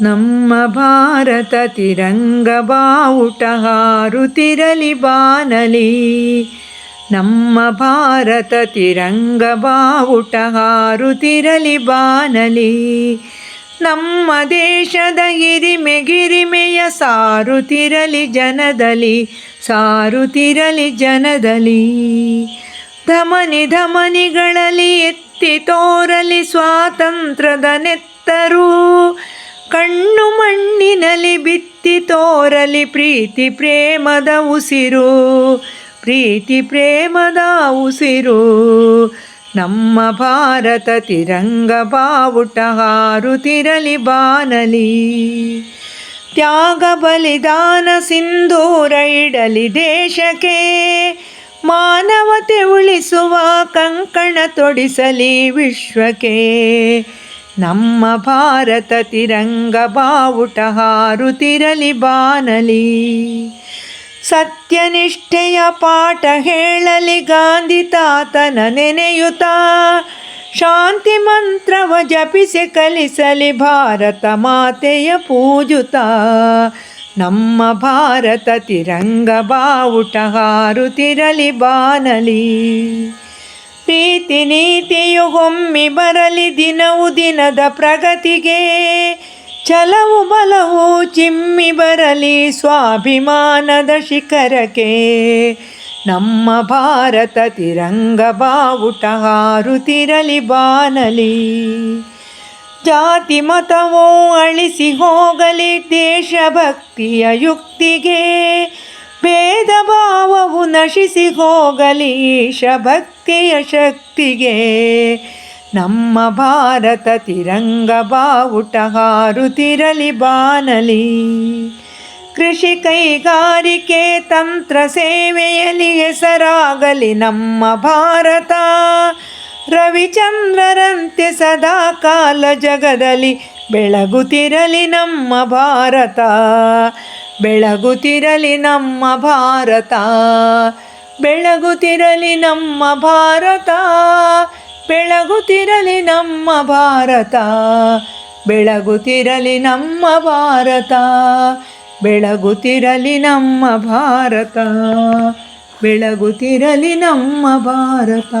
ನಮ್ಮ ಭಾರತ ತಿರಂಗ ಬಾವುಟ ಹಾರುತಿರಲಿ ಬಾನಲಿ. ನಮ್ಮ ಭಾರತ ತಿರಂಗ ಬಾವುಟ ಹಾರುತಿರಲಿ ಬಾನಲಿ. ನಮ್ಮ ದೇಶದ ಹಿರಿಮೆ ಗಿರಿಮೆಯ ಸಾರುತಿರಲಿ ಜನದಲ್ಲಿ ಸಾರುತಿರಲಿ ಜನದಲ್ಲಿ. ಧಮನಿ ಧಮನಿಗಳಲ್ಲಿ ಎತ್ತಿ ತೋರಲಿ ಸ್ವಾತಂತ್ರ್ಯದ ನೆತ್ತರು. ಕಣ್ಣು ಮಣ್ಣಿನಲ್ಲಿ ಬಿತ್ತಿ ತೋರಲಿ ಪ್ರೀತಿ ಪ್ರೇಮದ ಉಸಿರು, ಪ್ರೀತಿ ಪ್ರೇಮದ ಉಸಿರು. ನಮ್ಮ ಭಾರತ ತಿರಂಗ ಬಾವುಟ ಹಾರುತ್ತಿರಲಿ ಬಾನಲಿ. ತ್ಯಾಗ ಬಲಿದಾನ ಸಿಂಧೂರ ಇಡಲಿ ದೇಶಕ್ಕೆ. ಮಾನವತೆ ಉಳಿಸುವ ಕಂಕಣ ತೊಡಿಸಲಿ ವಿಶ್ವಕ್ಕೆ. ನಮ್ಮ ಭಾರತ ತಿರಂಗ ಬಾವುಟ ಹಾರುತಿರಲಿ ಬಾನಲಿ. ಸತ್ಯನಿಷ್ಠೆಯ ಪಾಠ ಹೇಳಲಿ ಗಾಂಧಿ ತಾತನ ನೆನೆಯುತ್ತ ಶಾಂತಿ ಮಂತ್ರವ ಜಪಿಸಿ ಕಲಿಸಲಿ ಭಾರತ ಮಾತೆಯ ಪೂಜುತ. ನಮ್ಮ ಭಾರತ ತಿರಂಗ ಬಾವುಟ ಹಾರುತಿರಲಿ ಬಾನಲಿ. ಪ್ರೀತಿ ನೀತಿಯು ಹೊಮ್ಮಿ ಬರಲಿ ದಿನವು ದಿನದ ಪ್ರಗತಿಗೆ. ಛಲವು ಬಲವು ಚಿಮ್ಮಿ ಬರಲಿ ಸ್ವಾಭಿಮಾನದ ಶಿಖರಕ್ಕೆ. ನಮ್ಮ ಭಾರತ ತಿರಂಗ ಬಾವುಟ ಹಾರುತ್ತಿರಲಿ ಬಾನಲಿ. ಜಾತಿ ಮತವೋ ಅಳಿಸಿ ಹೋಗಲಿ ದೇಶಭಕ್ತಿಯ ಯುಕ್ತಿಗೆ. ಭೇದ ಭಾವವು ನಶಿಸಿ ಹೋಗಲಿ ಶಭಕ್ತಿಯ ಶಕ್ತಿಗೆ. ನಮ್ಮ ಭಾರತ ತಿರಂಗ ಬಾವುಟ ಹಾರುತ್ತಿರಲಿ ಬಾನಲಿ. ಕೃಷಿ ಕೈಗಾರಿಕೆ ತಂತ್ರ ಸೇವೆಯಲ್ಲಿ ಹೆಸರಾಗಲಿ ನಮ್ಮ ಭಾರತ. ರವಿಚಂದ್ರರಂತೆ ಸದಾ ಕಾಲ ಜಗದಲ್ಲಿ ಬೆಳಗುತ್ತಿರಲಿ ನಮ್ಮ ಭಾರತ. ಬೆಳಗುತ್ತಿರಲಿ ನಮ್ಮ ಭಾರತ, ಬೆಳಗುತ್ತಿರಲಿ ನಮ್ಮ ಭಾರತ, ಬೆಳಗುತ್ತಿರಲಿ ನಮ್ಮ ಭಾರತ, ಬೆಳಗುತ್ತಿರಲಿ ನಮ್ಮ ಭಾರತ, ಬೆಳಗುತ್ತಿರಲಿ ನಮ್ಮ ಭಾರತ, ಬೆಳಗುತ್ತಿರಲಿ ನಮ್ಮ ಭಾರತ.